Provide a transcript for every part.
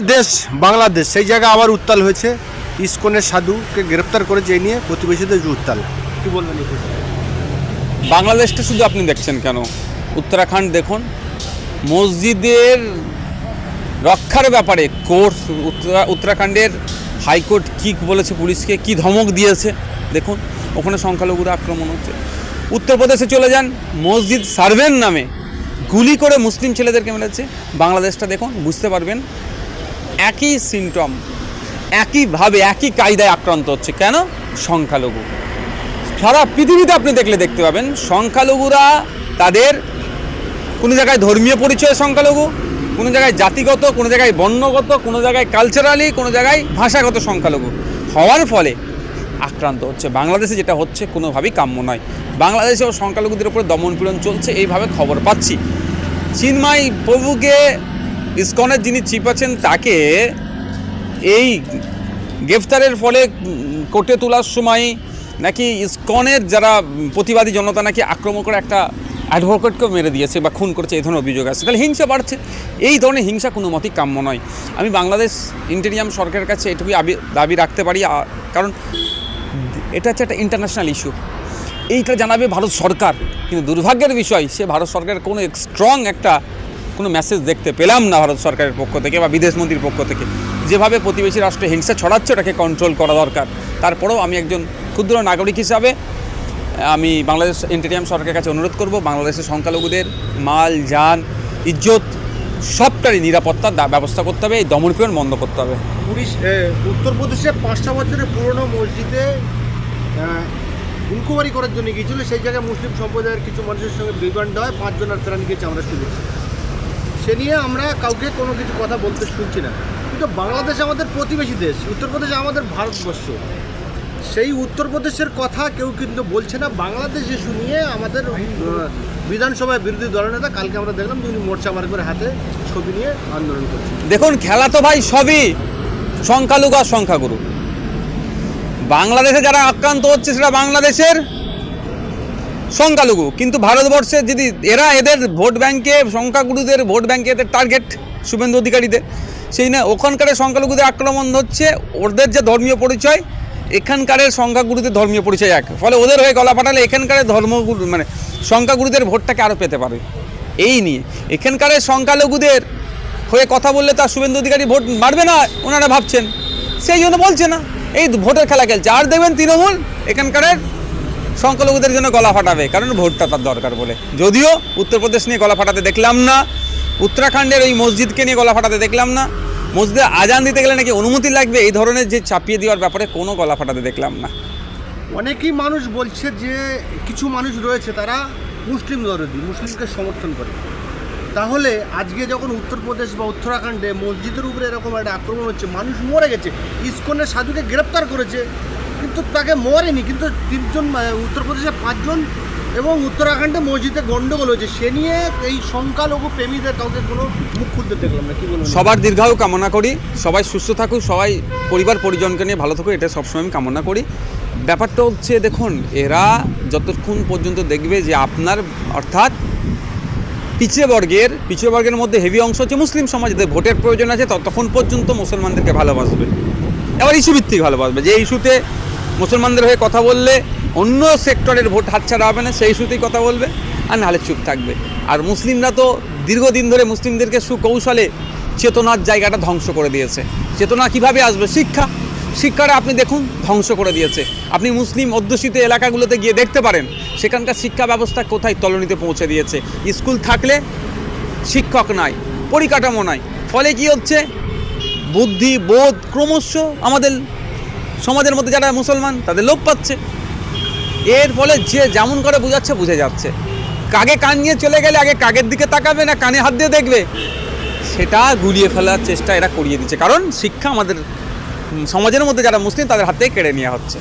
দেশ, বাংলাদেশ, সেই জায়গায় আবার উত্তাল হয়েছে। ইস্কনের সাধুকে গ্রেপ্তার করেছে এই নিয়ে প্রতিবেশীদের উত্তাল। কি বলবেন বাংলাদেশটা শুধু আপনি দেখছেন কেন? উত্তরাখণ্ড দেখুন, মসজিদের রক্ষার ব্যাপারে কোর্ট উত্তরা- উত্তরাখণ্ডের হাইকোর্ট কি বলেছে পুলিশকে, কি ধমক দিয়েছে, দেখুন, ওখানে সংখ্যালঘুরা আক্রমণ হচ্ছে। উত্তরপ্রদেশে চলে যান, মসজিদ সার্ভেন নামে গুলি করে মুসলিম ছেলেদেরকে মেরেছে। বাংলাদেশটা দেখুন, বুঝতে পারবেন একই সিমটম একইভাবে একই কায়দায় আক্রান্ত হচ্ছে। কেন? সংখ্যালঘু। সারা পৃথিবীতে আপনি দেখলে দেখতে পাবেন, সংখ্যালঘুরা তাদের কোনো জায়গায় ধর্মীয় পরিচয় সংখ্যালঘু, কোনো জায়গায় জাতিগত, কোনো জায়গায় বর্ণগত, কোনো জায়গায় কালচারালি কোনো জায়গায় ভাষাগত সংখ্যালঘু। হওয়ার ফলে আক্রান্ত হচ্ছে। বাংলাদেশে যেটা হচ্ছে কোনোভাবেই কাম্য নয়। বাংলাদেশেও সংখ্যালঘুদের উপর দমনপীড়ন চলছে, এইভাবে খবর পাচ্ছি। চিন্ময় প্রভুকে ইসকনের যিনি চিফ আছেন, তাকে এই গ্রেফতারের ফলে কোর্টে তোলার সময় নাকি ইসকনের যারা প্রতিবাদী জনতা নাকি আক্রমণ করে একটা অ্যাডভোকেটকেও মেরে দিয়েছে বা খুন করেছে, এই ধরনের অভিযোগ আছে। তাহলে হিংসা বাড়ছে। এই ধরনের হিংসা কোনো মতেই কাম্য নয়। আমি বাংলাদেশ ইন্টেরিয়াম সরকারের কাছে এটুকুই দাবি রাখতে পারি কারণ এটা হচ্ছে একটা ইন্টারন্যাশনাল ইস্যু এইটা জানাবে ভারত সরকার। কিন্তু দুর্ভাগ্যের বিষয়, সে ভারত সরকারের কোনো স্ট্রং একটা কোনো মেসেজ দেখতে পেলাম না ভারত সরকারের পক্ষ থেকে বা বিদেশ মন্ত্রীর পক্ষ থেকে। যেভাবে প্রতিবেশী রাষ্ট্রে হিংসা ছড়াচ্ছে ওটাকে কন্ট্রোল করা দরকার। তারপরেও আমি একজন ক্ষুদ্র নাগরিক হিসাবে, আমি বাংলাদেশ ইন্টেরিয়াম সরকারের কাছে অনুরোধ করব, বাংলাদেশের সংখ্যালঘুদের মাল, যান, ইজ্জত সবটারই নিরাপত্তার ব্যবস্থা করতে হবে, এই দমনপীড়ন বন্ধ করতে হবে। উত্তরপ্রদেশে পাঁচটা বছরের পুরনো মসজিদে ইনকোয়ারি করার জন্য গিয়েছিল। সেই জায়গায় মুসলিম সম্প্রদায়ের কিছু মানুষের সঙ্গে বিভ্রান্ত হয়, পাঁচজন আর ফেরান গিয়েছে আমরা শুনেছি সে নিয়ে আমরা কাউকে কোনো কিছু কথা বলতে শুনছি না। কিন্তু বাংলাদেশ আমাদের প্রতিবেশী দেশ, উত্তরপ্রদেশ আমাদের ভারতবর্ষ। সেই উত্তরপ্রদেশের কথা কেউ কিন্তু বলছে না। বাংলাদেশ ইস্যু নিয়ে আমাদের বিধানসভায় বিরোধী দলনেতা কালকে আমরা দেখলাম তিনি মোর্চা বার করে হাতে ছবি নিয়ে আন্দোলন করছে। দেখুন, খেলা তো ভাই সবই সংখ্যালঘু আর সংখ্যাগুরু। বাংলাদেশে যারা আক্রান্ত হচ্ছে, সেটা বাংলাদেশের সংখ্যালঘু। কিন্তু ভারতবর্ষে যদি এরা এদের ভোট ব্যাংকে, সংখ্যাগুরুদের ভোট ব্যাংকে এদের টার্গেট শুভেন্দু অধিকারীদের, সেই না ওখানকার সংখ্যালঘুদের আক্রমণ হচ্ছে ওদের যে ধর্মীয় পরিচয় এখানকারের সংখ্যাগুরুদের ধর্মীয় পরিচয় এক। ফলে ওদের হয়ে গলা পাঠালে এখানকার ধর্মগুরু মানে সংখ্যাগুরুদের ভোটটাকে আরও পেতে পারে? এই নিয়ে। এখানকার সংখ্যালঘুদের হয়ে কথা বললে তার শুভেন্দু অধিকারী ভোট বাড়বে না, ওনারা ভাবছেন। সেই জন্য বলছে না, এই ভোটের খেলা খেলছে। আর দেখবেন তৃণমূল, এখানকার সংখ্যালঘুদের জন্য গলা ফাটাবে, কারণ ভোটটা তার দরকার বলে। যদিও উত্তরপ্রদেশ নিয়ে গলা ফাটাতে দেখলাম না, উত্তরাখণ্ডের ওই মসজিদকে নিয়ে গলা ফাটাতে দেখলাম না, মসজিদে আজান দিতে গেলে নাকি অনুমতি লাগবে, এই ধরনের যে চাপিয়ে দেওয়ার ব্যাপারে কোনো গলা ফাটাতে দেখলাম না। অনেকেই মানুষ বলছে যে কিছু মানুষ রয়েছে তারা মুসলিম দরদি, মুসলিমকে সমর্থন করে। তাহলে আজকে যখন উত্তরপ্রদেশ বা উত্তরাখণ্ডে মসজিদের উপরে এরকম একটা আক্রমণ হচ্ছে, মানুষ মরে গেছে, ইসকনের সাধুকে গ্রেপ্তার করেছে কিন্তু তাকে মরেনি, কিন্তু তিনজন উত্তরপ্রদেশে পাঁচজন এবং উত্তরাখণ্ডে মসজিদে গন্ডগোল হয়েছে। সে নিয়ে এই সংখ্যালঘু প্রেমীদের কাউকে কোনো মুখ খুলতে দেখলাম না, কি বলবেন? সবার দীর্ঘায়ু কামনা করি, সবাই সুস্থ থাকুক, সবাই পরিবার, পরিজনকে নিয়ে ভালো থাকুক এটা সবসময় আমি কামনা করি। ব্যাপারটা হচ্ছে, দেখুন, এরা যতক্ষণ পর্যন্ত দেখবে যে আপনার, অর্থাৎ পিছিয়ে বর্গের পিছিয়ে বর্গের মধ্যে হেভি অংশ হচ্ছে মুসলিম সমাজ, এদের ভোটের প্রয়োজন আছে, ততক্ষণ পর্যন্ত মুসলমানদেরকে ভালোবাসবে। এবার ইস্যু ভিত্তিক ভালোবাসবে, যে ইস্যুতে মুসলমানদের হয়ে কথা বললে অন্য সেক্টরের ভোট হাতছাড়া হবে না, সেই ইস্যুতেই কথা বলবে আর নাহলে চুপ থাকবে। আর মুসলিমরা তো দীর্ঘদিন ধরে মুসলিমদেরকে সুকৌশলে চেতনার জায়গাটা ধ্বংস করে দিয়েছে। চেতনা কীভাবে আসবে? শিক্ষা। শিক্ষাটা আপনি দেখুন, ধ্বংস করে দিয়েছে। আপনি মুসলিম অধ্যুষিত এলাকাগুলোতে গিয়ে দেখতে পারেন, সেখানকার শিক্ষা ব্যবস্থা কোথায় তলনিতে পৌঁছে দিয়েছে। স্কুল থাকলে শিক্ষক নাই, পরিকাঠামো নাই। ফলে কি হচ্ছে? বুদ্ধি, বোধ ক্রমশ আমাদের সমাজের মধ্যে যারা মুসলমান, তাদের লোপ পাচ্ছে। এর ফলে যে যেমন করে বোঝাচ্ছে, বুঝে যাচ্ছে। কাগে কান নিয়ে চলে গেলে আগে কাগের দিকে তাকাবে না কানে হাত দিয়ে দেখবে? সেটা গুলিয়ে ফেলার চেষ্টা এরা করিয়ে দিচ্ছে। কারণ শিক্ষা আমাদের, সমাজের মধ্যে যারা মুসলিম, তাদের হাত কেড়ে নেওয়া হচ্ছে।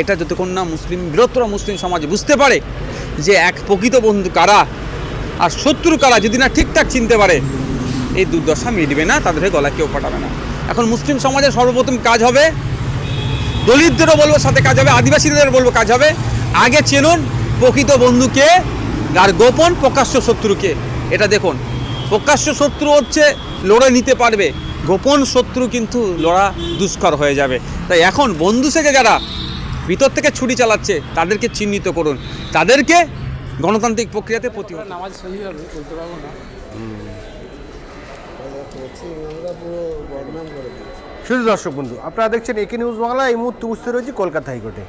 এটা যতক্ষণ না মুসলিম, বৃহত্তর মুসলিম সমাজ বুঝতে পারে যে এক প্রকৃত বন্ধু কারা আর শত্রু কারা যদি না ঠিকঠাক চিনতে পারে, এই দুর্দশা মিটবে না, তাদের গলা কেউ পাঠাবে না। এখন মুসলিম সমাজের সর্বপ্রথম কাজ হবে দলিতদেরও বলব সাথে কাজ হবে আদিবাসীদের বলব কাজ হবে। আগে চেনুন প্রকৃত বন্ধুকে আর গোপন প্রকাশ্য শত্রুকে। এটা দেখুন প্রকাশ্য শত্রু হচ্ছে লড়ে নিতে পারবে গোপন শত্রু কিন্তু লড়া দুষ্কর হয়ে যাবে। তাই এখন বন্ধু থেকে যারা ভিতর থেকে ছুটি চালাচ্ছে তাদেরকে চিহ্নিত করুন। তাদেরকে গণতান্ত্রিক প্রক্রিয়াতে প্রতিহত নামাজ সহি হবে বলতে পারব না। শুধু দর্শক বন্ধু, আপনারা দেখছেন একে নিউজ বাংলা, এই মুহূর্তে উপস্থিত রয়েছে কলকাতা হাইকোর্টে।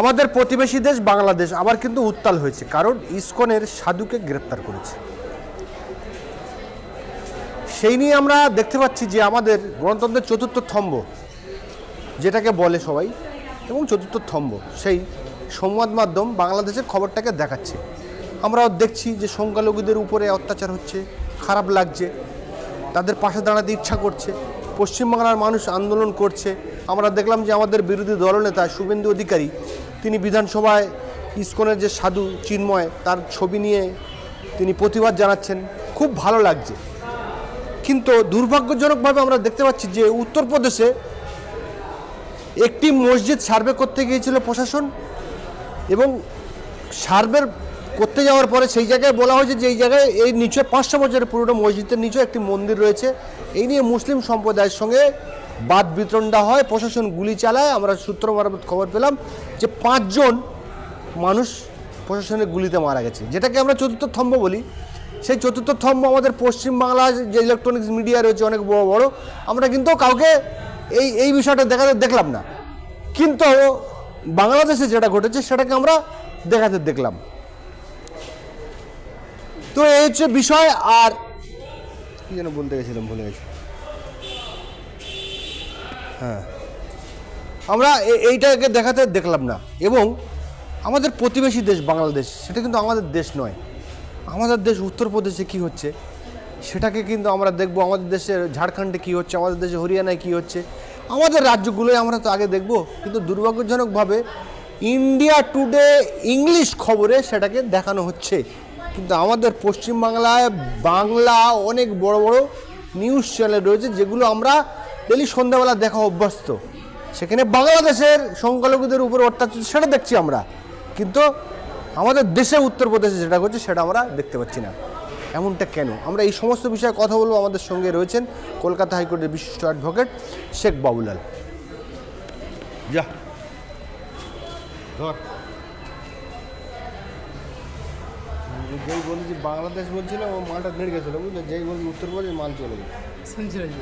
আমাদের প্রতিবেশী দেশ বাংলাদেশ আবার কিন্তু উত্তাল হয়েছে, কারণ ইসকনের সাধুকে গ্রেপ্তার করেছে। সেই নিয়ে আমরা দেখতে পাচ্ছি যে আমাদের গণতন্ত্রের চতুর্থ থম্ব যেটাকে বলে সবাই, এবং চতুর্থ থম্ব সেই সংবাদ মাধ্যম বাংলাদেশের খবরটাকে দেখাচ্ছে। আমরাও দেখছি যে সংখ্যালঘুদের উপরে অত্যাচার হচ্ছে, খারাপ লাগছে। তাদের পাশে দাঁড়াতে ইচ্ছা করছে। পশ্চিমবাংলার মানুষ আন্দোলন করছে। আমরা দেখলাম যে আমাদের বিরোধী দলনেতা শুভেন্দু অধিকারী, তিনি বিধানসভায় ইস্কনের যে সাধু চিন্ময়, তার ছবি নিয়ে তিনি প্রতিবাদ জানাচ্ছেন। খুব ভালো লাগছে। কিন্তু দুর্ভাগ্যজনকভাবে আমরা দেখতে পাচ্ছি যে উত্তরপ্রদেশে একটি মসজিদ সার্ভে করতে গিয়েছিল প্রশাসন এবং সার্ভের করতে যাওয়ার পরে সেই জায়গায় বলা হয়েছে যে এই জায়গায় এই নিচে পাঁচশো বছরের পুরনো মসজিদের নিচে একটি মন্দির রয়েছে। এই নিয়ে মুসলিম সম্প্রদায়ের সঙ্গে বাদ বিতরণটা হয়, প্রশাসন গুলি চালায়। আমরা সূত্র মারফত খবর পেলাম যে পাঁচজন মানুষ প্রশাসনের গুলিতে মারা গেছে। যেটাকে আমরা চতুর্থ থম্ব বলি। সেই চতুর্থ থম্ব আমাদের পশ্চিমবাংলার যে ইলেকট্রনিক্স মিডিয়া রয়েছে, অনেক বড় বড়। আমরা কিন্তু কাউকে এই এই বিষয়টা দেখাতে দেখলাম না। কিন্তু বাংলাদেশে যেটা ঘটেছে, সেটাকে আমরা দেখাতে দেখলাম। তো এই হচ্ছে বিষয়, আর কি যেন বলতে গেছিলাম, ভুলে গেছি। হ্যাঁ। আমরা এইটাকে দেখাতে দেখলাম না। এবং আমাদের প্রতিবেশী দেশ বাংলাদেশ, সেটা কিন্তু আমাদের দেশ নয়। আমাদের দেশ উত্তরপ্রদেশে কি হচ্ছে, সেটাকে কিন্তু আমরা দেখব। আমাদের দেশের ঝাড়খণ্ডে কি হচ্ছে, আমাদের দেশে হরিয়ানায় কি হচ্ছে। আমাদের রাজ্যগুলোয় আমরা তো আগে দেখব, কিন্তু দুর্ভাগ্যজনকভাবে ইন্ডিয়া টুডে ইংলিশ খবরে সেটাকে দেখানো হচ্ছে। কিন্তু আমাদের পশ্চিমবাংলায় বাংলা অনেক বড় বড় নিউজ চ্যানেল রয়েছে, যেগুলো আমরা ডেলি সন্ধ্যাবেলা দেখা অভ্যস্ত। সেখানে বাংলাদেশের সংখ্যালঘুদের উপর অত্যাচার সেটা দেখছি আমরা। কিন্তু আমাদের দেশে উত্তরপ্রদেশে যেটা করছে সেটা আমরা দেখতে পাচ্ছি না। এমনটা কেন? আমরা এই সমস্ত বিষয়ে কথা বলব। আমাদের সঙ্গে রয়েছেন কলকাতা হাইকোর্টের বিশিষ্ট অ্যাডভোকেট শেখ বাবুলাল। যা। ধর। যেই বলি যে বাংলাদেশ বলছিল ও মালটা নেড়ে গেছিল বুঝলে? যেই বলি উত্তরপ্রদেশ মাল চলে গেছে। শুনছি নাকি?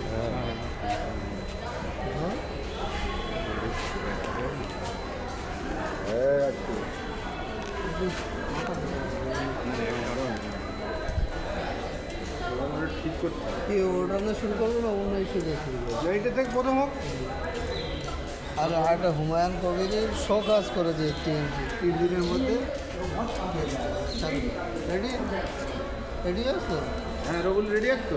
ঠিক করতে ওটা আমরা শুরু করব না অন্য শুরু শুরু করব এইটা থেকে প্রথম হোক। আর একটা হুমায়ুন কবিরের শো কাজ করেছে তিন তিন দিনের মধ্যে। রেডি রেডি আছো হ্যাঁ রবুল রেডি আছে